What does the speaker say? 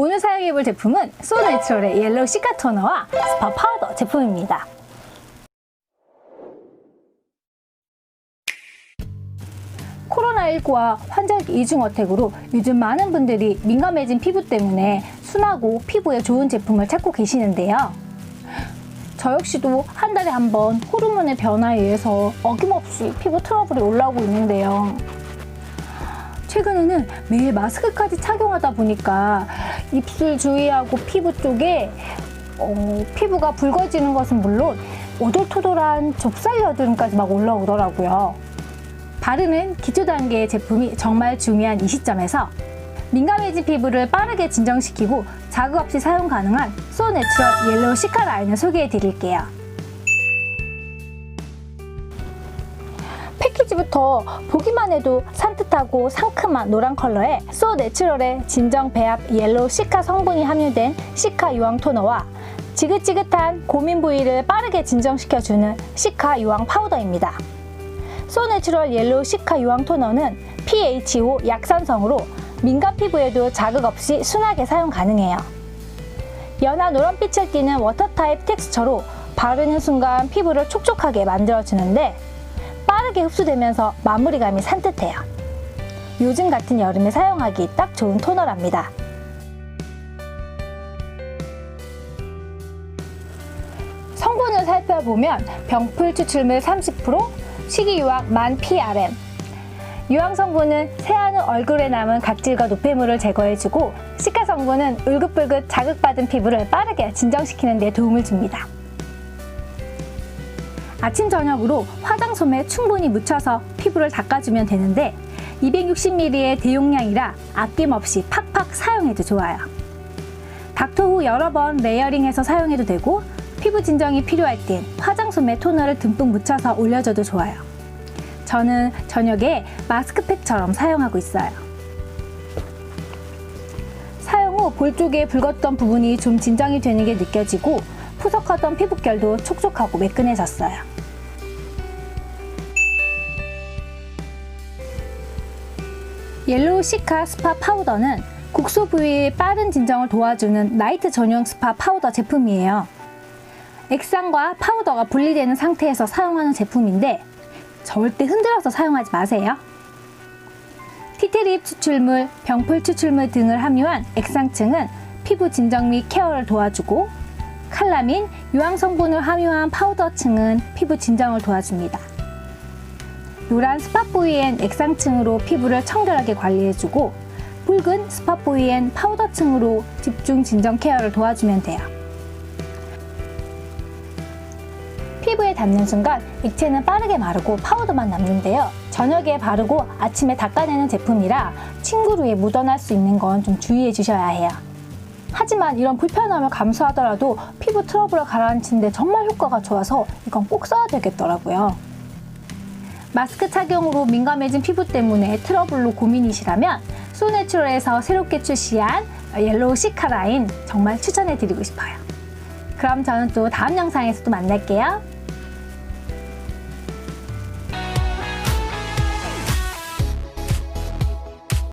오늘 사용해볼 제품은 소내추럴의 옐로우 시카 토너와 스파 파우더 제품입니다. 코로나19와 환절기 이중 어택으로 요즘 많은 분들이 민감해진 피부 때문에 순하고 피부에 좋은 제품을 찾고 계시는데요. 저 역시도 한 달에 한 번 호르몬의 변화에 의해서 어김없이 피부 트러블이 올라오고 있는데요. 최근에는 매일 마스크까지 착용하다 보니까 입술 주위하고 피부 쪽에 어, 피부가 붉어지는 것은 물론 오돌토돌한 좁쌀 여드름까지 막 올라오더라고요. 바르는 기초 단계의 제품이 정말 중요한 이 시점에서 민감해진 피부를 빠르게 진정시키고 자극 없이 사용 가능한 소 내추럴 옐로우 시카 라인을 소개해 드릴게요. 패키지부터 보기만 해도 산뜻하고 상큼한 노란 컬러의 소 내추럴의 진정 배합 옐로우 시카 성분이 함유된 시카 유황 토너와 지긋지긋한 고민 부위를 빠르게 진정시켜주는 시카 유황 파우더입니다. 소 내추럴 옐로우 시카 유황 토너는 PHO 약산성으로 민감 피부에도 자극 없이 순하게 사용 가능해요. 연한 노란빛을 띠는 워터 타입 텍스처로 바르는 순간 피부를 촉촉하게 만들어주는데 빠르게 흡수되면서 마무리감이 산뜻해요. 요즘 같은 여름에 사용하기 딱 좋은 토너랍니다. 성분을 살펴보면 병풀 추출물 30%, 식이유황 만 PRM. 유황 성분은 세안 후 얼굴에 남은 각질과 노폐물을 제거해주고 시카 성분은 울긋불긋 자극받은 피부를 빠르게 진정시키는 데 도움을 줍니다. 아침 저녁으로 화장솜에 충분히 묻혀서 피부를 닦아주면 되는데 260ml의 대용량이라 아낌없이 팍팍 사용해도 좋아요. 닥터 후 여러 번 레이어링해서 사용해도 되고 피부 진정이 필요할 땐 화장솜에 토너를 듬뿍 묻혀서 올려줘도 좋아요. 저는 저녁에 마스크팩처럼 사용하고 있어요. 사용 후 볼 쪽에 붉었던 부분이 좀 진정이 되는 게 느껴지고 푸석하던 피부결도 촉촉하고 매끈해졌어요. 옐로우 시카 스파 파우더는 국소 부위의 빠른 진정을 도와주는 나이트 전용 스파 파우더 제품이에요. 액상과 파우더가 분리되는 상태에서 사용하는 제품인데 절대 흔들어서 사용하지 마세요. 티트립 추출물, 병풀 추출물 등을 함유한 액상층은 피부 진정 및 케어를 도와주고 칼라민, 유황 성분을 함유한 파우더층은 피부 진정을 도와줍니다. 노란 스팟 부위엔 액상층으로 피부를 청결하게 관리해주고 붉은 스팟 부위엔 파우더층으로 집중 진정 케어를 도와주면 돼요. 피부에 닿는 순간 액체는 빠르게 마르고 파우더만 남는데요. 저녁에 바르고 아침에 닦아내는 제품이라 친구 위에 묻어날 수 있는 건 좀 주의해 주셔야 해요. 하지만 이런 불편함을 감수하더라도 피부 트러블을 가라앉히는데 정말 효과가 좋아서 이건 꼭 써야 되겠더라고요. 마스크 착용으로 민감해진 피부 때문에 트러블로 고민이시라면 소내추럴에서 새롭게 출시한 옐로우 시카 라인 정말 추천해 드리고 싶어요. 그럼 저는 또 다음 영상에서 또 만날게요.